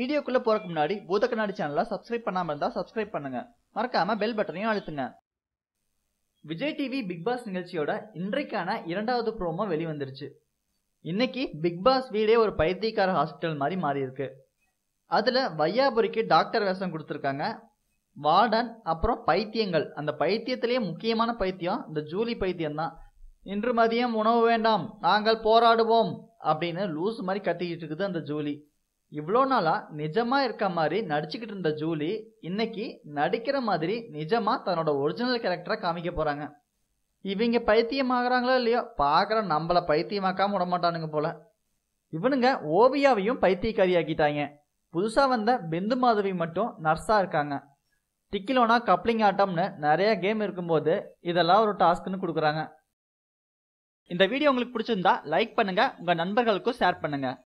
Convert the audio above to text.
வீடியோக்குள்ள போறதுக்கு முன்னாடி பூத கண்ணாடி சேனலை சப்ஸ்கிரைப் பண்ணாம இருந்தா சப்ஸ்கிரைப் பண்ணுங்க. மறக்காம பெல் பட்டனையும் அழுத்துங்க. விஜய் டிவி பிக் பாஸ் நிகழ்ச்சியோட இன்றைக்கான இரண்டாவது ப்ரோமோ வெளிவந்துருச்சு. இன்னைக்கு பிக் பாஸ் வீடே ஒரு பைத்தியக்கார ஹாஸ்பிட்டல் மாதிரி மாறி இருக்கு அதுல வையாபுரிக்கு டாக்டர் வேஷம் கொடுத்துருக்காங்க. வார்டன் அப்புறம் பைத்தியங்கள். அந்த பைத்தியத்திலேயே முக்கியமான பைத்தியம் இந்த ஜூலி பைத்தியம் தான் இன்று மதியம் உணவு வேண்டாம் நாங்கள் போராடுவோம் அப்படின்னு லூஸ் மாதிரி கத்திக்கிட்டு இருக்குது அந்த ஜூலி. இவ்வளோ நாளாக நிஜமாக இருக்க மாதிரி நடிச்சுக்கிட்டு இருந்த ஜூலி இன்னைக்கு நடிக்கிற மாதிரி நிஜமாக தன்னோட ஒரிஜினல் கேரக்டரை காமிக்க போகிறாங்க இவங்க பைத்தியம் ஆகுறாங்களோ இல்லையோ பார்க்குற நம்மள பைத்தியமாக்காம விட மாட்டானுங்க போல. இவனுங்க ஓவியாவையும் பைத்தியக்காரி ஆக்கிட்டாங்க வந்த பிந்து மாதவி மட்டும் நர்ஸாக இருக்காங்க. டிக்கிலோனா கப்ளிங் ஆட்டம்னு நிறைய கேம் இருக்கும்போது இதெல்லாம் ஒரு டாஸ்க்னு கொடுக்குறாங்க. இந்த வீடியோ உங்களுக்கு பிடிச்சிருந்தா லைக் பண்ணுங்கள் உங்கள் நண்பர்களுக்கும் ஷேர் பண்ணுங்கள்